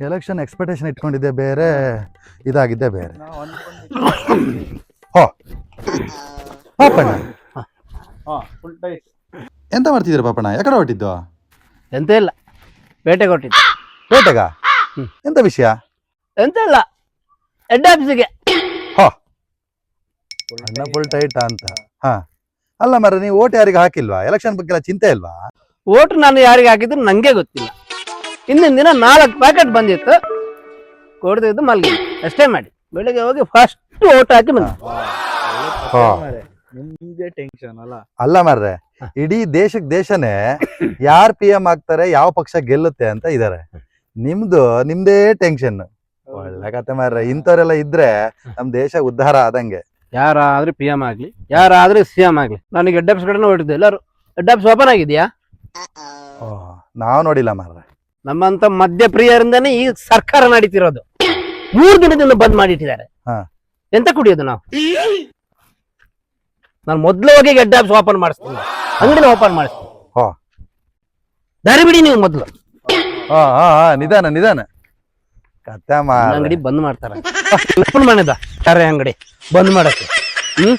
Election expectation ಇಟ್ಕೊಂಡಿದ್ದೆ ಬೇರೆ ಇದಾಗಿದ್ದೆ ಬೇರೆ. ಹೋ. ಪಾಪಣ್ಣ. ಹಾ ಫುಲ್ ಟೈಟ್ ಎಂತ ಮಾಡ್ತಿದ್ದೀರ ಪಾಪಣ್ಣ? ಯಾಕಡೆ ಹೊಟ್ಟಿದ್ದು ಎಂತ ಇಲ್ಲ ಬೇಟೆ ಕೊಟ್ಟಿದ್ದು ಬೇಟೆಗ ಎಂತ ವಿಷಯ? ಎಂತ ಇಲ್ಲ ಹೆಡ್ ಆಫೀಸಿಗೆ ಹೋ. ಅಣ್ಣ ಫುಲ್ ಟೈಟ್ ಅಂತ. ಹಾ. ಅಲ್ಲ ಮರ ನೀವು ಓಟ್ ಯಾರಿಗೆ ಹಾಕಿಲ್ವಾ? ಎಲೆಕ್ಷನ್ ಬಗ್ಗೆ ಎಲ್ಲ ಚಿಂತೆ ಇಲ್ವಾ? ಓಟ್ ನಾನು ಯಾರಿಗೆ ಹಾಕಿದ್ರು ನಂಗೆ ಗೊತ್ತಿಲ್ಲ. ಹಿಂದಿನ ದಿನ ನಾಲ್ಕು ಪ್ಯಾಕೆಟ್ ಬಂದಿತ್ತು. ಕೊಡ್ದಿದ್ದು ಮಲ್ಗಿ ಅಷ್ಟೇ ಮಾಡಿ. ಬೆಳಿಗ್ಗೆ ಹೋಗಿ ಫಸ್ಟ್ ಓಟ್ ಹಾಕಿ ಬಂದ ಹೋ. ನಿಮ್ಗೆ ಟೆನ್ಷನ್ ಅಲ್ಲ? ಅಲ್ಲ ಮಾರ್ರೆ ಇಡೀ ದೇಶಕ್ ದೇಶನೇ ಯಾರ್ ಪಿ ಎಂ ಆಗ್ತಾರೆ ಯಾವ ಪಕ್ಷ ಗೆಲ್ಲುತ್ತೆ ಅಂತ ಇದಾರೆ. ನಿಮ್ದು ನಿಮ್ದೇ ಟೆನ್ಷನ್ ಒಳ್ಳೆ ಕತೆ ಮಾರ್ರೆ. ಇಂಥವ್ರೆಲ್ಲ ಇದ್ರೆ ನಮ್ ದೇಶ ಉದ್ಧಾರ ಆದಂಗೆ. ಯಾರಾದ್ರೂ ಪಿ ಎಂ ಆಗ್ಲಿ ಯಾರಾದ್ರೂ ಸಿ ಎಂ ಆಗ್ಲಿ ನನಗೆ ಹೆಡ್ ಆಫೀಸ್ ಕಡೆ ಹೊಟ್ಟಿದ್ದು ಎಲ್ಲರೂ ಹೆಡ್ ಆಫೀಸ್ ಓಪನ್ ಆಗಿದ್ಯಾ? ಓ ನಾವ್ ನೋಡಿಲ್ಲ ಮಾರ್ರೆ. ನಮ್ಮಂತ ಮದ್ಯಪ್ರಿಯರಿಂದನೇ ಈ ಸರ್ಕಾರ ನಡೀತಿರೋದು. ಮೂರು ದಿನದಿಂದ ಬಂದ್ ಮಾಡಿಟ್ಟಿದ್ದಾರೆ. ಹಾ. ಎಂತ ಕುಡಿಯೋದು ನಾವು? ನಾನು ಮೊದ್ಲು ಹೋಗಿ ಗಡ್ಡ ಓಪನ್ ಮಾಡಿಸ್ತೀನಿ. ಅಂಗಡಿನ ಓಪನ್ ಮಾಡಿಸ್ತೀನಿ. ಹೋ. ದಾರಿ ಬಿಡಿ ನೀವು ಮೊದ್ಲು. ಹಾ ಹಾ ಹಾ ನಿಧಾನ ನಿಧಾನ. ನನ್ನ ಅಂಗಡಿ ಬಂದ್ ಮಾಡ್ತಾರೆ. ಓಪನ್ ಮಾಡಿದ. ಕರೆ ಅಂಗಡಿ. ಬಂದ್ ಮಾಡಕ್ಕೆ. ಹ್ಮ್?